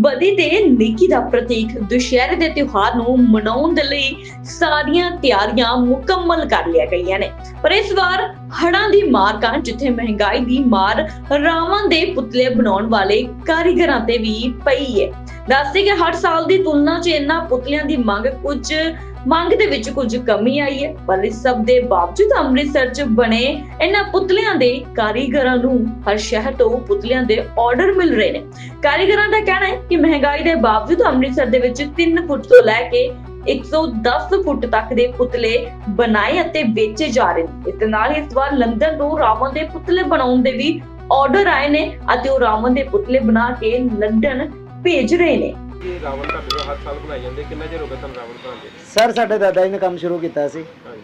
ਬਦੀ ਤੇ ਨੇਕੀ ਦਾ ਪ੍ਰਤੀਕ ਦੁਸ਼ਹਿਰੇ ਦੇ ਤਿਉਹਾਰ ਨੂੰ ਮਨਾਉਣ ਦੇ ਲਈ ਸਾਰੀਆਂ ਤਿਆਰੀਆਂ ਮੁਕੰਮਲ ਕਰ ਲਿਆ ਗਈਆਂ ਨੇ। ਪਰ ਇਸ ਵਾਰ ਹੜ੍ਹਾਂ ਦੀ ਮਾਰ ਕਾਰਨ ਜਿੱਥੇ ਮਹਿੰਗਾਈ ਦੀ ਮਾਰ ਰਾਵਣ ਦੇ ਪੁਤਲੇ ਬਣਾਉਣ ਵਾਲੇ ਕਾਰੀਗਰਾਂ ਤੇ ਵੀ ਪਈ ਹੈ ਦੱਸਦੇ ਕਿ ਹਰ ਸਾਲ ਦੀ ਤੁਲਨਾ 'ਚ ਇਹਨਾਂ ਪੁਤਲਿਆਂ ਦੀ ਮੰਗ ਕੁਝ ਮੰਗ ਦੇ ਵਿੱਚ ਕੁਝ ਕਮੀ ਆਈ ਹੈ, ਪਰ ਇਸ ਸਭ ਦੇ ਬਾਵਜੂਦ ਅੰਮ੍ਰਿਤਸਰ 'ਚ ਬਣੇ ਇਹਨਾਂ ਪੁਤਲਿਆਂ ਦੇ ਕਾਰੀਗਰਾਂ ਨੂੰ ਹਰ ਸ਼ਹਿਰ ਤੋਂ ਪੁਤਲਿਆਂ ਦੇ ਆਰਡਰ ਮਿਲ ਰਹੇ ਨੇ। ਕਾਰੀਗਰਾਂ ਦਾ ਕਹਿਣਾ ਹੈ ਕਿ ਮਹਿੰਗਾਈ ਦੇ ਬਾਵਜੂਦ ਅੰਮ੍ਰਿਤਸਰ ਦੇ ਵਿੱਚ 3 ਫੁੱਟ ਤੋਂ ਲੈ ਕੇ 110 ਫੁੱਟ ਤੱਕ ਦੇ ਪੁਤਲੇ ਬਣਾਏ ਅਤੇ ਵੇਚੇ ਜਾ ਰਹੇ ਨੇ। ਇਸ ਦੇ ਨਾਲ ਇਸ ਵਾਰ ਲੰਡਨ ਤੋਂ ਰਾਵਣ ਦੇ ਪੁਤਲੇ ਬਣਾਉਣ ਦੇ ਵੀ ਆਰਡਰ ਆਏ ਨੇ ਅਤੇ ਉਹ ਰਾਵਣ ਦੇ ਪੁਤਲੇ ਬਣਾ ਕੇ ਲੰਡਨ ਭੇਜ ਰਹੇ ਨੇ। ਇਹ ਰਾਵਣ ਤੁਹਾਡੇ ਕੋਲ ਹਰ ਸਾਲ ਬਣਾਈ ਜਾਂਦੇ ਕਿੰਨਾ ਚਿਰ ਹੋ ਗਿਆ ਤੁਹਾਨੂੰ ਰਾਵਣ ਬਣਾਉਂਦੇ? ਸਰ ਸਾਡੇ ਦਾਦਾ ਜੀ ਨੇ ਕੰਮ ਸ਼ੁਰੂ ਕੀਤਾ ਸੀ। ਹਾਂਜੀ।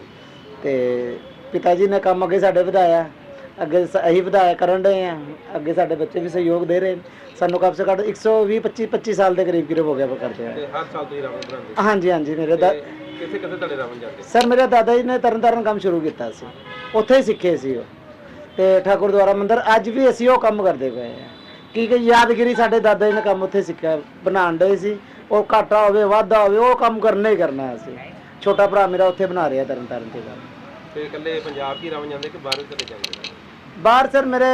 ਤੇ ਪਿਤਾ ਜੀ ਨੇ ਕੰਮ ਅੱਗੇ ਸਾਡੇ ਵਧਾਇਆ। ਅੱਗੇ ਸ- ਅਸੀਂ ਵਧਾਇਆ ਕਰਨ ਰਹੇ ਆ। ਅੱਗੇ ਸਾਡੇ ਬੱਚੇ ਵੀ ਸਹਿਯੋਗ ਦੇ ਰਹੇ। ਨੇ। ਸਾਨੂੰ ਕਮ ਸੇ ਘੱਟ 120 25 25 ਸਾਲ ਦੇ ਕਰੀਬ ਕਰੀਬ ਹੋ ਗਿਆ ਕਰਦੇ ਆ। ਤੇ ਹਰ ਸਾਲ ਤੁਸੀਂ ਰਾਵਣ ਬਣਾਉਂਦੇ ਹਾਂਜੀ ਹਾਂਜੀ ਮੇਰੇ ਦਾ ਤੇ ਕਿੱਥੇ ਕਿੱਥੇ ਤੁਹਾਡੇ ਰਾਵਣ ਜਾਂਦੇ? ਸਰ ਮੇਰੇ ਦਾਦਾ ਜੀ ਨੇ ਤਰਨ ਤਾਰਨ ਕੰਮ ਸ਼ੁਰੂ ਕੀਤਾ ਸੀ। ਉੱਥੇ ਹੀ ਸਿੱਖੇ ਸੀ ਉਹ। ਤੇ ਠਾਕੁਰ ਦੁਆਰਾ ਮੰਦਿਰ ਅੱਜ ਵੀ ਅਸੀਂ ਉਹ ਕੰਮ ਕਰਦੇ ਪਏ ਆ। ਕੀ ਕਿ ਯਾਦਗਿਰੀ ਸਾਡੇ ਦਾਦਾ ਜੀ ਨੇ ਕੰਮ ਉੱਥੇ ਸਿੱਖਿਆ ਬਣਾਉਣ ਦੇ ਸੀ। ਉਹ ਘਾਟਾ ਹੋਵੇ ਵਾਧਾ ਹੋਵੇ ਉਹ ਕੰਮ ਕਰਨਾ ਹੀ ਕਰਨਾ ਅਸੀਂ। ਛੋਟਾ ਭਰਾ ਮੇਰਾ ਉੱਥੇ ਬਣਾ ਰਿਹਾ ਤਰਨ ਤਾਰਨ ਤੇ ਤੇ ਇਕੱਲੇ ਪੰਜਾਬ ਹੀ ਰਾਵਣ ਜਾਂਦੇ ਕਿ ਬਾਹਰ ਚਲੇ ਜਾਂਦੇ? ਨੇ? ਬਾਹਰ ਸਰ ਮੇਰੇ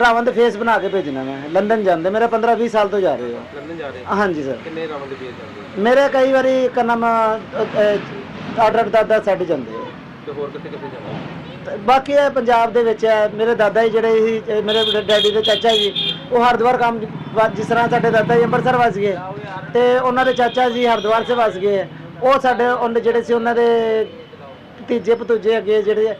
ਰਾਵਣ ਦੇ ਫੇਸ ਬਣਾ ਕੇ ਭੇਜਣਾ ਮੈਂ। ਲੰਡਨ ਜਾਂਦੇ ਮੇਰੇ 15 20 ਸਾਲ ਤੋਂ ਜਾ ਰਹੇ ਹੋ। ਲੰਡਨ ਜਾ ਰਹੇ ਹਾਂਜੀ ਸਰ। ਕਿੰਨੇ ਰਾਵਣ ਦੇ ਵੇਚ ਜਾਂਦੇ? ਮੇਰੇ ਕਈ ਵਾਰੀ ਕਨਮ ਆਰਡਰ ਦਾਦਾ ਛੱਡ ਜਾਂਦੇ ਆ। ਤੇ ਹੋਰ ਕਿੱਥੇ ਕਿੱਥੇ ਜਾਂਦੇ ਤੇ ਬਾਕੀ ਇਹ ਪੰਜਾਬ ਦੇ ਵਿੱਚ ਹੈ ਮੇਰੇ ਦਾਦਾ ਜੀ ਜਿਹੜੇ ਸੀ ਇਹ ਮੇਰੇ ਡੈਡੀ ਦੇ ਚਾਚਾ ਜੀ ਉਹ ਹਰਿਦੁਆਰ ਕੰਮ ਜਿਸ ਤਰ੍ਹਾਂ ਸਾਡੇ ਦਾਦਾ ਜੀ ਅੰਮ੍ਰਿਤਸਰ ਵਸ ਗਏ ਤੇ ਉਹਨਾਂ ਦੇ ਚਾਚਾ ਜੀ ਹਰਿਦੁਆਰ ਸੇ ਵਸ ਗਏ। ਉਹ ਸਾਡੇ ਉਹਨੇ ਜਿਹੜੇ ਸੀ ਉਹਨਾਂ ਦੇ ਭਤੀਜੇ ਭਤੂਜੇ ਅੱਗੇ ਜਿਹੜੇ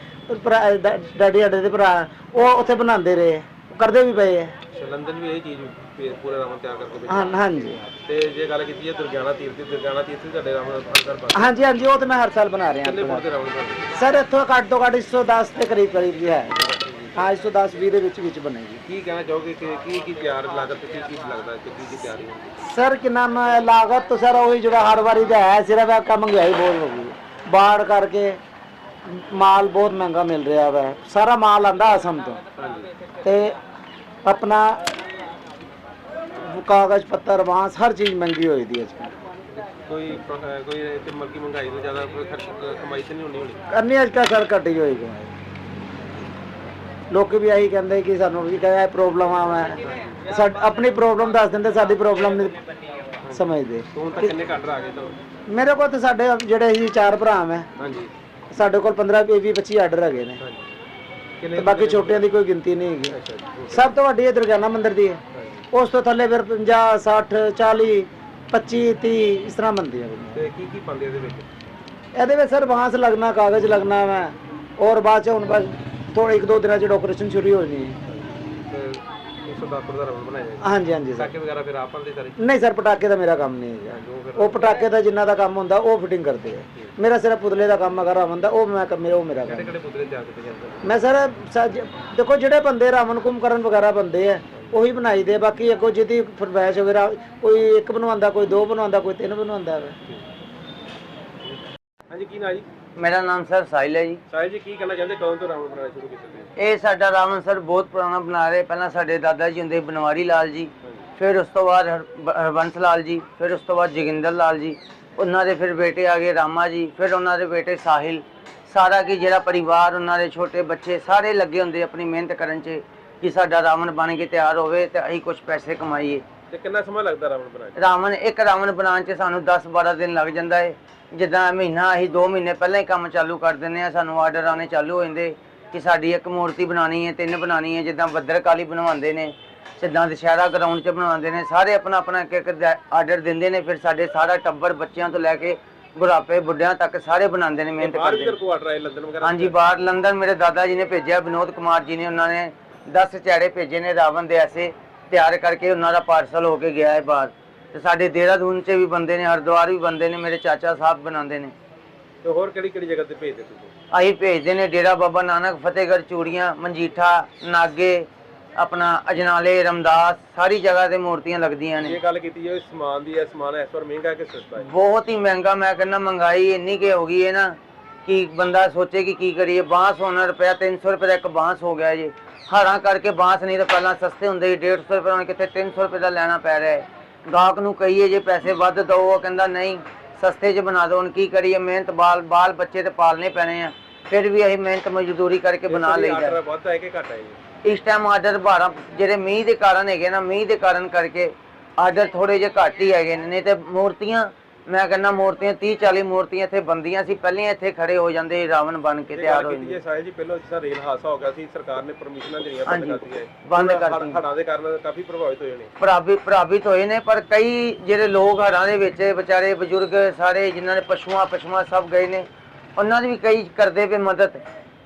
ਭਰਾ ਡੈ- ਡੈਡੀ ਸਾਡੇ ਦੇ ਭਰਾ ਉਹ ਉੱਥੇ ਬਣਾਉਂਦੇ ਰਹੇ ਕਰਦੇ ਵੀ ਪਏ ਹੈ ਅੱਛਾ ਲੰਡਨ ਵੀ ਇਹ ਚੀਜ਼ ਪੇ- ਪੂਰਾ ਰਾਵਣ ਤਿਆਰ ਕਰਕੇ ਵੇਚਦੇ ਹਾਂ ਹਾਂਜੀ। ਤੇ ਜੇ ਗੱਲ ਕੀਤੀ ਹੈ ਦੁਰਗਿਆਨਾ ਤੀਰਥ ਦੀ ਦੁਰਗਿਆਨਾ ਤੀਰਥ ਵੀ ਤੁਹਾਡੇ ਰਾਵਣ ਅੰਦਰ ਬਣ ਹਾਂਜੀ ਹਾਂਜੀ ਉਹ ਤੇ ਮੈਂ ਹਰ ਸਾਲ ਬਣਾ ਰਿਹਾ ਕਿੰਨੇ ਫੁੱਟ ਦੇ ਰਾਵਣ ਬਣਦੇ ਸਰ ਇੱਥੋਂ ਘੱਟ ਤੋਂ ਘੱਟ 110 ਦੇ ਕਰੀਬ ਕਰੀਬ ਜੀ ਹੈ। ਹਾਂ 110 20 ਦੇ ਵਿੱਚ ਵਿੱਚ ਬਣੇਗੀ। ਕੀ ਕਹਿਣਾ ਚਾਹੋਗੇ ਕਿ ਕੀ ਕੀ ਤਿਆਰ ਲਾਗਤ ਤੇ ਕੀ ਕੀ ਲੱਗਦਾ ਕਿ ਕੀ ਕੀ ਤਿਆਰੀ ਹੁੰਦੀ ਸਰ ਕਿ ਨਾਮ ਹੈ, ਲਾਗਤ ਤਾਂ ਸਰ ਉਹੀ ਜਿਹੜਾ ਹਰ ਵਾਰੀ ਦਾ ਹੈ ਸਿਰਫ ਇਹ ਕੰਮ ਮਹਿੰਗਾਈ ਬਹੁਤ ਹੋ ਗਈ। ਹੈ। ਬਾੜ ਕਰਕੇ ਮਾਲ ਬਹੁਤ ਮਹਿੰਗਾ ਮਿਲ ਰਿਹਾ ਵਾ। ਸਾਰਾ ਮਾਲ ਆਂਦਾ ਅਸਮ ਤੋਂ। ਹਾਂਜੀ। ਤੇ ਆਪਣਾ ਕਾਗਜ਼ ਪੱਤਰ ਬਾਂਸ ਹਰ ਚੀਜ਼ ਮਹਿੰਗੀ ਹੋਈ ਦੀ ਅੱਜ ਕੋਈ ਕੋਈ ਤੇ ਮਲਕੀ ਮਹਿੰਗਾਈ ਤੋਂ ਜ਼ਿਆਦਾ ਕੋਈ ਖਰਚ ਕਮਾਈ ਤੇ ਨਹੀਂ ਹੋਣੀ ਹੋਣੀ? ਕਰਨੀ ਅੱਜ ਕੱਲ੍ਹ ਸਰ ਘਟੀ ਹੋਈ ਕਮਾਈ ਲੋਕ ਵੀ ਇਹੀ ਕਹਿੰਦੇ ਕਿ ਸਾਨੂੰ ਵੀ ਕਹਿੰਦਾ ਪ੍ਰੋਬਲਮ ਆ ਮੈਂ ਸਾਡ ਆਪਣੀ ਪ੍ਰੋਬਲਮ ਦੱਸ ਦਿੰਦੇ ਸਾਡੀ ਪ੍ਰੋਬਲਮ ਨਹੀਂ ਸਮਝਦੇ। ਤੋਂ ਤੱਕ ਕਿੰਨੇ ਕੱਢ ਆ ਗਏ ਤੁਹਾਨੂੰ ਮੇਰੇ ਕੋਲ ਤਾਂ ਸਾਡੇ ਜਿਹੜੇ ਸੀ ਚਾਰ ਭਰਾ ਮੈਂ ਹਾਂਜੀ। ਸਾਡੇ ਕੋਲ 15 20 25 ਆਰਡਰ ਹੈਗੇ ਨੇ। ਹਾਂਜੀ। ਤੇ ਕਿੰਨੇ ਬਾਕੀ ਛੋਟਿਆਂ ਦੀ ਕੋਈ ਗਿਣਤੀ ਨਹੀਂ ਹੈਗੀ। ਅੱਛਾ ਜੀ ਸਭ ਤੋਂ ਵੱਡੀ ਇਹ ਦੁਰਗਿਆਨਾ ਮੰਦਿਰ ਦੀ ਹੈ। ਉਸ ਤੋਂ ਥੱਲੇ ਫਿਰ 50 60 40 25 30 ਇਸ ਤਰ੍ਹਾਂ ਬਣਦੀਆਂ ਨੇ ਤੇ ਕੀ ਕੀ ਪਾਉਂਦੇ ਇਹਦੇ ਵਿੱਚ? ਇਹਦੇ ਵਿੱਚ ਸਰ ਬਾਂਸ ਲੱਗਣਾ ਕਾਗਜ਼ ਲੱਗਣਾ ਵਾ ਔਰ ਬਾਅਦ ਚ ਹੁਣ ਬਸ ਥੋੜੇ ਇੱਕ ਦੋ ਦਿਨਾਂ ਚ ਡੈਕੋਰੇਸ਼ਨ ਸ਼ੁਰੂ ਹੋ ਜਾਣੀ ਹੈ। ਤੇ 110 ਦਾ ਰਵਣ ਬਣਾਇਆ ਜਾਏਗਾ। ਹਾਂਜੀ ਹਾਂਜੀ ਸਰ। ਸਾਕੇ ਵਗੈਰਾ ਫਿਰ ਆਪ ਪਾਉਂਦੇ ਸਾਰੇ? ਨਹੀਂ ਸਰ ਪਟਾਕੇ ਦਾ ਮੇਰਾ ਕੰਮ ਨਹੀਂ ਹੈ ਜੋ ਫਿਰ ਉਹ ਪਟਾਕੇ ਦਾ ਜਿੰਨਾ ਦਾ ਕੰਮ ਹੁੰਦਾ ਉਹ ਫਿਟਿੰਗ ਕਰਦੇ ਆ। ਮੇਰਾ ਸਿਰਫ ਪੁਤਲੇ ਦਾ ਕੰਮ ਅਗਰ ਹੁੰਦਾ ਉਹ ਮੈਂ ਮੇਰਾ ਉਹ ਮੇਰਾ ਕੰਮ। ਕਿਹੜੇ ਕਿਹੜੇ ਪੁਤਲੇ ਤਿਆਰ ਕੀਤੇ ਜਾਂਦੇ? ਨੇ ਮੈਂ ਸਰ ਸੱਜ- ਦੇਖੋ ਜਿਹੜੇ ਬੰਦੇ ਰਾਵਣ ਕੁੰਭਕਰਨ ਵਗੈਰਾ ਬੰਦੇ ਆ ਉਹੀ ਬਣਾਈ ਦੇ ਬਾਕੀ ਅੱਗੋਂ ਜਿਹਦੀ ਫਰਮਾਇਸ਼ ਵਗੈਰਾ ਕੋਈ ਇੱਕ ਬਣਵਾਉਂਦਾ ਕੋਈ ਦੋ ਬਣਵਾਉਂਦਾ ਕੋਈ ਤਿੰਨ ਬਣਵਾਉਂਦਾ ਵਾ ਹਾਂਜੀ ਕੀ ਨਾ ਜੀ? ਮੇਰਾ ਨਾਮ ਸਰ ਸਾਹਿਲ ਹੈ ਜੀ। ਸਾਹਿਬ ਜੀ ਕੀ ਕਹਿਣਾ ਚਾਹੁੰਦੇ? ਕਦੋਂ ਤੋਂ ਰਾਵਣ ਬਣਾਉਣਾ ਸ਼ੁਰੂ ਕੀਤਾ ਤੁਸੀਂ? ਇਹ ਸਾਡਾ ਰਾਵਣ ਸਰ ਬਹੁਤ ਪੁਰਾਣਾ ਬਣਾ ਰਹੇ। ਪਹਿਲਾਂ ਸਾਡੇ ਦਾਦਾ ਜੀ ਹੁੰਦੇ ਬਨਵਾਰੀ ਲਾਲ ਜੀ ਫਿਰ ਉਸ ਤੋਂ ਬਾਅਦ ਹਰ- ਹਰਬੰਸ ਲਾਲ ਜੀ ਫਿਰ ਉਸ ਤੋਂ ਬਾਅਦ ਜੋਗਿੰਦਰ ਲਾਲ ਜੀ ਉਹਨਾਂ ਦੇ ਫਿਰ ਬੇਟੇ ਆ ਗਏ ਰਾਮਾ ਜੀ ਫਿਰ ਉਹਨਾਂ ਦੇ ਬੇਟੇ ਸਾਹਿਲ। ਸਾਰਾ ਕੀ ਜਿਹੜਾ ਪਰਿਵਾਰ ਉਹਨਾਂ ਦੇ ਛੋਟੇ ਬੱਚੇ ਸਾਰੇ ਲੱਗੇ ਹੁੰਦੇ ਆਪਣੀ ਮਿਹਨਤ ਕਰਨ 'ਚ। ਕਿ ਸਾਡਾ ਰਾਵਣ ਬਣ ਕੇ ਤਿਆਰ ਹੋਵੇ ਤੇ ਅਸੀਂ ਕੁਝ ਪੈਸੇ ਕਮਾਈਏ। ਤੇ ਕਿੰਨਾ ਸਮਾਂ ਲੱਗਦਾ ਰਾਵਣ ਬਣਾਉਣ 'ਚ? ਰਾਵਣ ਇੱਕ ਰਾਵਣ ਬਣਾਉਣ 'ਚ ਸਾਨੂੰ 10-12 ਦਿਨ ਲੱਗ ਜਾਂਦਾ ਹੈ ਜਿੱਦਾਂ ਮਹੀਨਾ ਅਸੀਂ 2 ਮਹੀਨੇ ਪਹਿਲਾਂ ਹੀ ਕੰਮ ਚਾਲੂ ਕਰ ਦਿੰਦੇ ਆ ਸਾਨੂੰ ਆਰਡਰ ਆਣੇ ਚਾਲੂ ਹੋ ਜਾਂਦੇ ਕਿ ਸਾਡੀ ਇੱਕ ਮੂਰਤੀ ਬਣਾਣੀ ਹੈ ਤਿੰਨ ਬਣਾਣੀ ਹੈ ਜਿੱਦਾਂ ਬੱਦਰਕਾਲੀ ਬਣਵਾਉਂਦੇ ਨੇ ਸਿੱਧਾਂ ਦੁਸ਼ਹਿਰਾ ਗਰਾਊਂਡ 'ਚ ਬਣਵਾਉਂਦੇ ਨੇ। ਸਾਰੇ ਆਪਣਾ ਆਪਣਾ ਇੱਕ ਇੱਕ ਆਰਡਰ ਦਿੰਦੇ ਨੇ ਫਿਰ ਸਾਡੇ ਸਾਰਾ ਟੱਬਰ ਬੱਚਿਆਂ ਤੋਂ ਲੈ ਕੇ ਬੁਢਾਪੇ ਬੁੱਢਿਆਂ ਤੱਕ ਸਾਰੇ ਬਣਾਉਂਦੇ ਨੇ ਮਿਹਨਤ ਬਾਹਰ ਵੀ ਕਰਦੇ ਤੇਰੇ ਨੇ ਕੋਲ ਆਰਡਰ ਆਏ ਲੰਡਨ ਵਗੈਰਾ ਹਾਂਜੀ ਬਾਹਰ ਲੰਡਨ ਮੇਰੇ ਦਾਦਾ ਜੀ ਨੇ ਭੇਜਿਆ ਵਿਨੋਦ ਕੁਮਾਰ ਜੀ ਨੇ ਉਹਨਾਂ ਨੇ 10 ਚਿਹੜੇ ਭੇਜੇ ਨੇ ਰਾਵਣ ਦੇ ਐਸੇ ਤਿਆਰ ਕਰਕੇ ਉਹਨਾਂ ਦਾ ਪਾਰਸਲ ਹੋ ਕੇ ਗਿਆ ਹੈ ਬਾਹਰ। ਤੇ ਸਾਡੇ ਦੇਹਰਾਦੂਨ 'ਚ ਵੀ ਬੰਦੇ ਨੇ ਹਰਿਦੁਆਰ ਵੀ ਬੰਦੇ ਨੇ ਮੇਰੇ ਚਾਚਾ ਸਾਹਿਬ ਬਣਾਉਂਦੇ ਨੇ। ਤੇ ਹੋਰ ਕਿਹੜੀ ਕਿਹੜੀ ਜਗ੍ਹਾ ਤੇ ਭੇਜਦੇ ਤੁਸੀਂ? ਅਸੀਂ ਭੇਜਦੇ ਨੇ ਡੇਰਾ ਬਾਬਾ ਨਾਨਕ ਫਤਿਹਗੜ੍ਹ ਚੂੜੀਆਂ ਮਨਜੀਠਾ ਨਾਗੇ ਆਪਣਾ ਅਜਨਾਲੇ ਰਮਦਾਸ ਸਾਰੀ ਜਗ੍ਹਾ ਤੇ ਮੂਰਤੀਆਂ ਲੱਗਦੀਆਂ ਨੇ। ਇਹ ਗੱਲ ਕੀਤੀ ਜਾਵੇ ਸਮਾਨ ਦੀ ਹੈ ਸਮਾਨ ਇਸ ਵਾਰ ਮਹਿੰਗਾ ਕਿ ਸਸਤਾ ਹੈ? ਬਹੁਤ ਹੀ ਮਹਿੰਗਾ ਮੈਂ ਕਹਿੰਦਾ ਮਹਿੰਗਾਈ ਇੰਨੀ ਕਿ ਹੋ ਗਈ ਹੈ ਨਾ ਕਿ ਬੰਦਾ ਸੋਚੇ ਕਿ ਕੀ ਕਰੀਏ ਬਾਂਸ ਹੋਣਾ ਰੁਪਿਆ 300 ਰੁਪਏ ਦਾ ਇੱਕ ਬਾਂਸ ਹੋ ਗਿਆ ਜੀ। ਹਾਰਾਂ ਕਰਕੇ ਬਾਂਸ ਨਹੀਂ ਤਾਂ ਪਹਿਲਾਂ ਸਸਤੇ ਹੁੰਦੇ ਸੀ 150 ਰੁਪਏ ਹੁਣ ਕਿੱਥੇ 300 ਰੁਪਏ ਦਾ ਲੈਣਾ ਪੈ ਰਿਹਾ ਹੈ। ਗਾਹਕ ਨੂੰ ਕਹੀਏ ਜੇ ਪੈਸੇ ਵੱਧ ਦੋ ਉਹ ਕਹਿੰਦਾ ਨਹੀਂ ਸਸਤੇ 'ਚ ਬਣਾ ਦਿਓ ਹੁਣ ਕੀ ਕਰੀਏ ਮਿਹਨਤ ਬਾਲ ਬਾਲ ਬੱਚੇ ਤੇ ਪਾਲਨੇ ਪੈਣੇ ਆ। ਫਿਰ ਵੀ ਅਸੀਂ ਮਿਹਨਤ ਮਜ਼ਦੂਰੀ ਕਰਕੇ ਬਣਾ ਲਈਦਾ। ਵੱਧ ਕਿ ਘੱਟ ਇਸ ਟਾਈਮ ਆਰਡਰ 12 ਜਿਹੜੇ ਮੀਂਹ ਦੇ ਕਾਰਨ ਹੈਗੇ ਨਾ ਮੀਂਹ ਦੇ ਕਾਰਨ ਕਰਕੇ ਆਰਡਰ ਥੋੜੇ ਜਿਹੇ ਘੱਟ ਹੀ ਹੈਗੇ ਨੇ ਨਹੀਂ ਤੇ ਮੂਰਤੀਆਂ ਮੈਂ ਕਹਿੰਦਾ ਮੂਰਤੀਆਂ 30 40 ਮੂਰਤੀਆਂ ਇੱਥੇ ਬੰਦੀਆਂ ਸੀ ਪਹਿਲੇ ਇੱਥੇ ਖੜੇ ਹੋ ਜਾਂਦੇ ਰਾਵਣ ਬਣ ਕੇ ਤਿਆਰ ਹੋ ਜਾਂਦੇ ਜੇ ਜੀ ਪਹਿਲਾਂ ਜਿਸ ਰੇਲ ਹਾਦਸਾ ਹੋ ਗਿਆ ਸੀ ਸਰਕਾਰ ਨੇ ਪਰਮਿਸ਼ਨਾਂ ਜਿਹੜੀਆਂ ਬੰਦ ਕਰਤੀਆਂ ਹੈ। ਬੰਦ ਕਰਤੀਆਂ। ਹੜ੍ਹਾਂ ਦੇ ਕਾਰਨ ਕਾਫੀ ਪ੍ਰਭਾਵਿਤ ਹੋਏ ਨੇ ਪ੍ਰਭਾਵਿਤ ਪ੍ਰਭਾਵਿਤ ਹੋਏ ਨੇ ਪਰ ਕਈ ਜਿਹੜੇ ਲੋਕ ਹੜ੍ਹਾਂ ਦੇ ਵਿੱਚ ਵਿਚਾਰੇ ਬਜ਼ੁਰਗ ਸਾਰੇ ਜਿਨ੍ਹਾਂ ਨੇ ਪਸ਼ੂਆਂ ਪਸ਼ੂਆਂ ਸਭ ਗਏ ਨੇ ਉਹਨਾਂ ਦੀ ਵੀ ਕਈ ਕਰਦੇ ਪਏ ਮਦਦ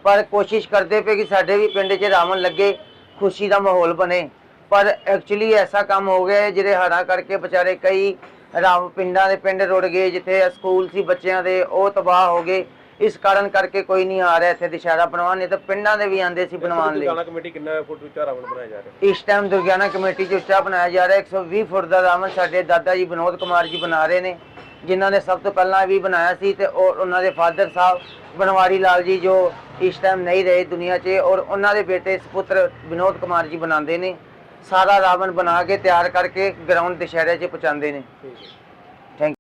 ਪਰ ਕੋਸ਼ਿਸ਼ ਕਰਦੇ ਪਏ ਕਿ ਸਾਡੇ ਵੀ ਪਿੰਡ 'ਚ ਰਾਵਣ ਲੱਗੇ ਖੁਸ਼ੀ ਦਾ ਮਾਹੌਲ ਬਣੇ ਪਰ ਐਕਚੁਅਲੀ ਐਸਾ ਕੰਮ ਹੋ ਗਿਆ ਜਿਹੜੇ ਹੜ੍ਹਾਂ ਕਰਕੇ ਵਿਚਾਰੇ ਕਈ ਰਾਵ ਪਿੰਡਾਂ ਦੇ ਪਿੰਡ ਰੁੜ ਗਏ ਜਿੱਥੇ ਸਕੂਲ ਸੀ ਬੱਚਿਆਂ ਦੇ ਉਹ ਤਬਾਹ ਹੋ ਗਏ। ਇਸ ਕਾਰਨ ਕਰਕੇ ਕੋਈ ਨਹੀਂ ਆ ਰਿਹਾ ਇੱਥੇ ਦੁਸ਼ਹਿਰਾ ਬਣਵਾਉਣ ਨਹੀਂ ਤਾਂ ਪਿੰਡਾਂ ਦੇ ਵੀ ਆਂਦੇ ਸੀ ਬਣਵਾਉਣ ਲਈ। ਦੁਰਗਾਣਾ ਕਮੇਟੀ ਕਿੰਨਾ ਫੁੱਟ ਉੱਚਾ ਰਾਵਣ ਬਣਾਇਆ ਜਾ ਰਿਹਾ? ਇਸ ਟਾਈਮ ਦੁਰਗਿਆਨਾ ਕਮੇਟੀ 'ਚ ਉੱਚਾ ਬਣਾਇਆ ਜਾ ਰਿਹਾ 120 ਫੁੱਟ ਦਾ ਰਾਵਣ ਸਾਡੇ ਦਾਦਾ ਜੀ ਵਿਨੋਦ ਕੁਮਾਰ ਜੀ ਬਣਾ ਰਹੇ ਨੇ ਜਿਨ੍ਹਾਂ ਨੇ ਸਭ ਤੋਂ ਪਹਿਲਾਂ ਵੀ ਬਣਾਇਆ ਸੀ ਤੇ ਉਹ ਉਹਨਾਂ ਦੇ ਫਾਦਰ ਸਾਹਿਬ ਬਨਵਾਰੀ ਲਾਲ ਜੀ ਜੋ ਇਸ ਟਾਈਮ ਨਹੀਂ ਰਹੇ ਦੁਨੀਆ 'ਚ ਔਰ ਉਹਨਾਂ ਦੇ ਬੇਟੇ ਸੁਪੁੱਤਰ ਵਿਨੋਦ ਕੁਮਾਰ ਜੀ ਬਣਾਉਂਦੇ ਨੇ। ਸਾਰਾ ਰਾਵਣ ਬਣਾ ਕੇ ਤਿਆਰ ਕਰਕੇ ਗਰਾਊਂਡ ਦੁਸ਼ਹਿਰੇ 'ਚ ਪਹੁੰਚਾਉਂਦੇ ਨੇ। ਠੀਕ ਹੈ।